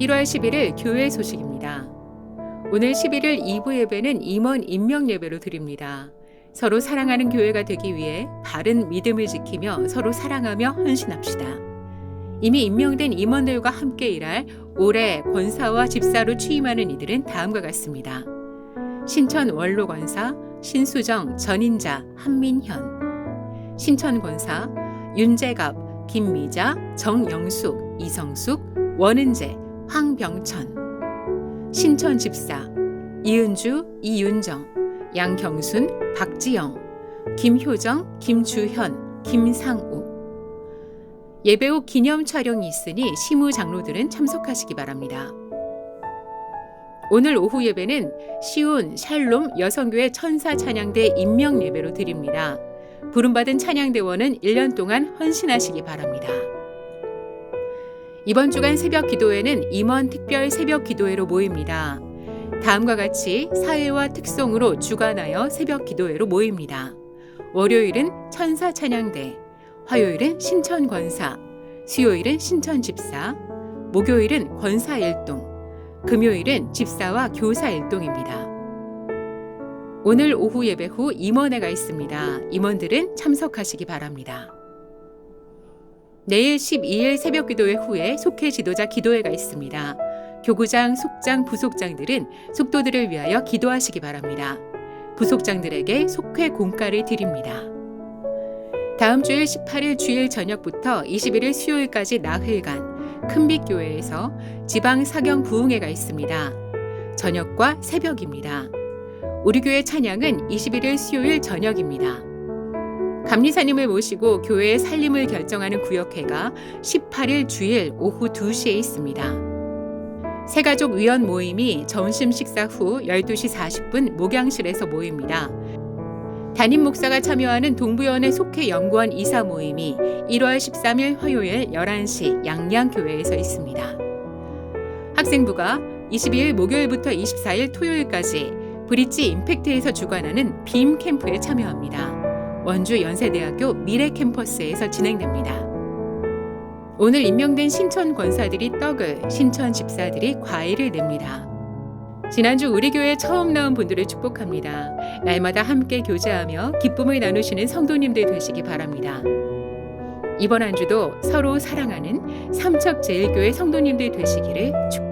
1월 11일 교회 소식입니다. 오늘 11일 2부 예배는 임원 임명 예배로 드립니다. 서로 사랑하는 교회가 되기 위해 바른 믿음을 지키며 서로 사랑하며 헌신합시다. 이미 임명된 임원들과 함께 일할 올해 권사와 집사로 취임하는 이들은 다음과 같습니다. 신천 원로 권사, 신수정, 전인자, 한민현, 신천 권사, 윤재갑, 김미자, 정영숙, 이성숙, 원은재, 황병천, 신천 집사, 이은주, 이윤정, 양경순, 박지영, 김효정, 김주현, 김상우. 예배 후 기념 촬영이 있으니 시무 장로들은 참석하시기 바랍니다. 오늘 오후 예배는 시온 샬롬 여성교회 천사 찬양대 임명 예배로 드립니다. 부름받은 찬양대원은 1년 동안 헌신하시기 바랍니다. 이번 주간 새벽 기도회는 임원 특별 새벽 기도회로 모입니다. 다음과 같이 사회와 특성으로 주관하여 새벽 기도회로 모입니다. 월요일은 천사 찬양대, 화요일은 신천 권사, 수요일은 신천 집사, 목요일은 권사 일동, 금요일은 집사와 교사 일동입니다. 오늘 오후 예배 후 임원회가 있습니다. 임원들은 참석하시기 바랍니다. 내일 12일 새벽 기도회 후에 속회 지도자 기도회가 있습니다. 교구장, 속장, 부속장들은 속도들을 위하여 기도하시기 바랍니다. 부속장들에게 속회 공가를 드립니다. 다음 주일 18일 주일 저녁부터 21일 수요일까지 나흘간 큰빛교회에서 지방 사경 부흥회가 있습니다. 저녁과 새벽입니다. 우리 교회 찬양은 21일 수요일 저녁입니다. 감리사님을 모시고 교회의 살림을 결정하는 구역회가 18일 주일 오후 2시에 있습니다. 새가족 위원 모임이 점심 식사 후 12시 40분 목양실에서 모입니다. 담임 목사가 참여하는 동부연의 속회 연구원 이사 모임이 1월 13일 화요일 11시 양양교회에서 있습니다. 학생부가 22일 목요일부터 24일 토요일까지 브릿지 임팩트에서 주관하는 빔 캠프에 참여합니다. 원주 연세대학교 미래 캠퍼스에서 진행됩니다. 오늘 임명된 신천 권사들이 떡을, 신천 집사들이 과일을 냅니다. 지난주 우리 교회 처음 나온 분들을 축복합니다. 날마다 함께 교제하며 기쁨을 나누시는 성도님들 되시기 바랍니다. 이번 한 주도 서로 사랑하는 삼척제일교회 성도님들 되시기를 축복합니다.